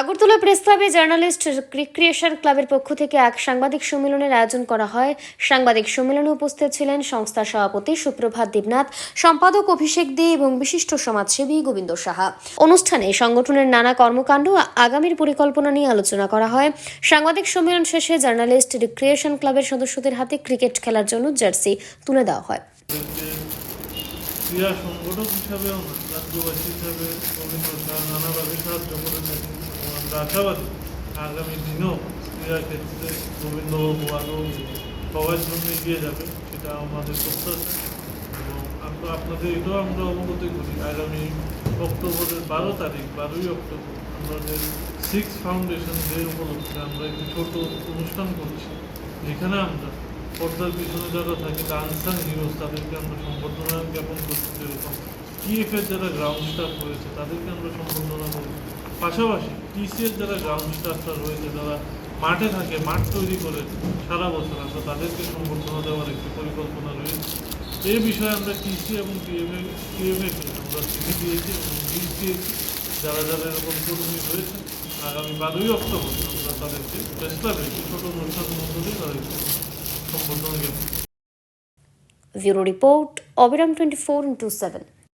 Agartala press ক্লাবে journalist recreation ক্লাবের পক্ষ থেকে এক সাংবাদিক সম্মেলনের আয়োজন করা হয়। সাংবাদিক সম্মেলনে উপস্থিত ছিলেন সংস্থার সভাপতি সুপ্রভাত দেবনাথ সম্পাদক অভিষেক দে এবং বিশিষ্ট সমাজসেবী গোবিন্দ সাহা। অনুষ্ঠানে সংগঠনের নানা কর্মকাণ্ড আগামীর পরিকল্পনা নিয়ে আলোচনা করা হয়। সাংবাদিক সম্মেলন শেষে জার্নালিস্ট রিক্রিয়েশন ক্লাবের সদস্যদের হাতে ক্রিকেট খেলার জন্য জার্সি তুলে দেওয়া হয়। ক্রীড়া সংগঠক হিসাবেও না রাজ্যবাসী হিসাবে শাহ নানাভাবে সাহায্য করে থাকেন আমরা আগামী দিনেও ক্রীড়া ক্ষেত্রে গোবিন্দবাবু আরও সবার জন্য এগিয়ে যাবে সেটা আমাদের প্রত্যাশা এবং আমরা আপনাদের এটাও আমরা অবগত করি আগামী অক্টোবরের বারো তারিখ বারোই অক্টোবর আমাদের সিক্স ফাউন্ডেশন ডে উপলক্ষে আমরা একটি ছোট অনুষ্ঠান করছি যেখানে আমরা পর্দার পিছনে যারা থাকে আনসান হিরোজ তাদেরকে আমরা সম্বর্ধনা জ্ঞাপন করছি যেরকম টিএফের যারা গ্রাউন্ড স্টাফ রয়েছে তাদেরকে আমরা সম্বর্ধনা করি পাশাপাশি টিসিএর যারা গ্রাউন্ড স্টাফরা রয়েছে, যারা মাঠে থাকে, মাঠ তৈরি করে সারা বছর আমরা তাদেরকে সম্বর্ধনা দেওয়ার একটি পরিকল্পনা রয়েছে। এই বিষয়ে আমরা টিসি এবং টিএফএ টিএফএকে আমরা চিঠি দিয়েছি এবং দিয়েছি যারা যারা এরকম কর্মী রয়েছে, আগামী বারোই অক্টোবর আমরা তাদেরকে ক্লাবে একটি ছোট অনুষ্ঠানের মধ্য দিয়ে তাদেরকে সম্বর্ধনা জ্ঞাপন bureau report, Abiram twenty four into seven.